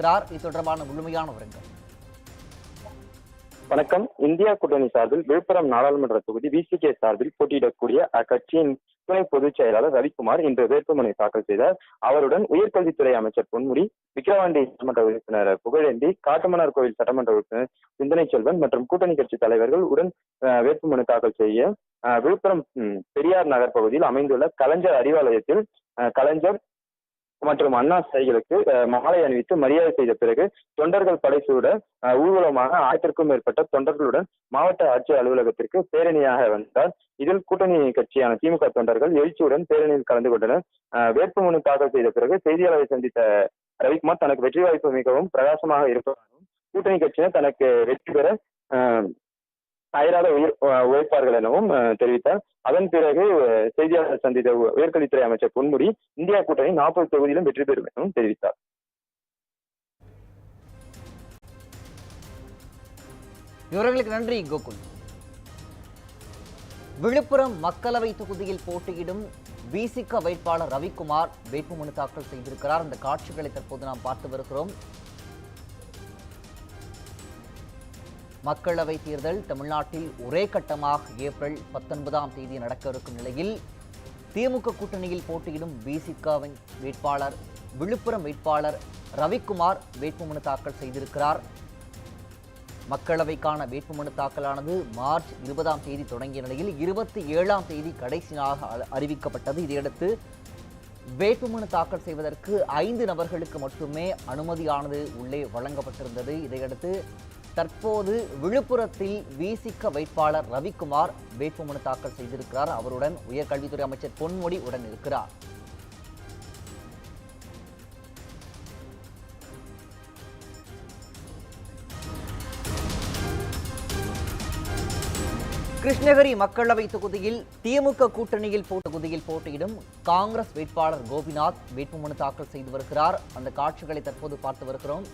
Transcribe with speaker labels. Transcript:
Speaker 1: இருக்கிறார். இது தொடர்பான முழுமையான விவரங்கள்.
Speaker 2: வணக்கம். இந்தியா கூட்டணி சார்பில் விழுப்புரம் நாடாளுமன்ற தொகுதி விசிகே சார்பில் போட்டியிடக்கூடிய அக்கட்சியின் துணை பொதுச் செயலாளர் ரவிக்குமார் இன்று வேட்புமனு தாக்கல் செய்தார். அவருடன் உயர்கல்வித்துறை அமைச்சர் பொன்முடி விக்கிரவாண்டி சட்டமன்ற உறுப்பினர் புகழேந்தி காட்டுமன்னார் கோவில் சட்டமன்ற உறுப்பினர் சிந்தனை செல்வன் மற்றும் கூட்டணி கட்சி தலைவர்கள் உடன் அஹ், வேட்புமனு தாக்கல் செய்ய அஹ், விழுப்புரம் பெரியார் நகர் பகுதியில் அமைந்துள்ள கலைஞர் அறிவாலயத்தில் கலைஞர் மற்றும் அண்ணா சிலைகளுக்கு மாலை அணிவித்து மரியாதை செய்த பிறகு தொண்டர்கள் படைசூட ஊர்வலமாக ஆயிரத்திற்கும் மேற்பட்ட தொண்டர்களுடன் மாவட்ட ஆட்சியர் அலுவலகத்திற்கு பேரணியாக வந்தார். இதில் கூட்டணி கட்சியான திமுக தொண்டர்கள் எழுச்சியுடன் பேரணியில் கலந்து கொண்டனர். வேட்புமனு தாக்கல் செய்த பிறகு செய்தியாளரை சந்தித்த ரவிக்குமார் தனக்கு வெற்றி வாய்ப்பு மிகவும் பிரகாசமாக இருப்பதாகவும் கூட்டணி கட்சியினர் தனக்கு வெற்றி பெற அயராத உயிர் உழைப்பார்கள் எனவும் தெரிவித்தார். அதன் பிறகு செய்தியாளர் சந்தித்த உயர்கல்வித்துறை அமைச்சர் பொன்முடி இந்தியா கூட்டணி நாற்பது தொகுதியிலும் வெற்றி பெறும் எனவும் தெரிவித்தார்.
Speaker 1: விவரங்களுக்கு நன்றி கோகுல். விழுப்புரம் மக்களவை தொகுதியில் போட்டியிடும் விசிக வேட்பாளர் ரவிக்குமார் வேட்புமனு தாக்கல் செய்திருக்கிறார். அந்த காட்சிகளை தற்போது நாம் பார்த்து வருகிறோம். மக்களவை தேர்தல் தமிழ்நாட்டில் ஒரே கட்டமாக ஏப்ரல் பத்தொன்பதாம் தேதி நடக்க இருக்கும் நிலையில் திமுக கூட்டணியில் போட்டியிடும் பிசிகாவின் வேட்பாளர் விழுப்புரம் வேட்பாளர் ரவிக்குமார் வேட்புமனு தாக்கல் செய்திருக்கிறார். மக்களவைக்கான வேட்புமனு தாக்கலானது மார்ச் இருபதாம் தேதி தொடங்கிய நிலையில் இருபத்தி ஏழாம் தேதி கடைசி நாளாக அ- அறிவிக்கப்பட்டது. இதையடுத்து வேட்புமனு தாக்கல் செய்வதற்கு ஐந்து நபர்களுக்கு மட்டுமே அனுமதியானது உள்ளே வழங்கப்பட்டிருந்தது. இதையடுத்து தற்போது விழுப்புரத்தில் விசிக வேட்பாளர் ரவிக்குமார் வேட்புமனு தாக்கல் செய்திருக்கிறார். அவருடன் உயர்கல்வித்துறை அமைச்சர் பொன்முடி உடன் இருக்கிறார் கிருஷ்ணகிரி மக்களவை தொகுதியில் திமுக கூட்டணியில் தொகுதியில் போட்டியிடும் காங்கிரஸ் வேட்பாளர் கோபிநாத் வேட்புமனு தாக்கல் செய்து வருகிறார். அந்த காட்சிகளை தற்போது பார்த்து வருகிறோம்.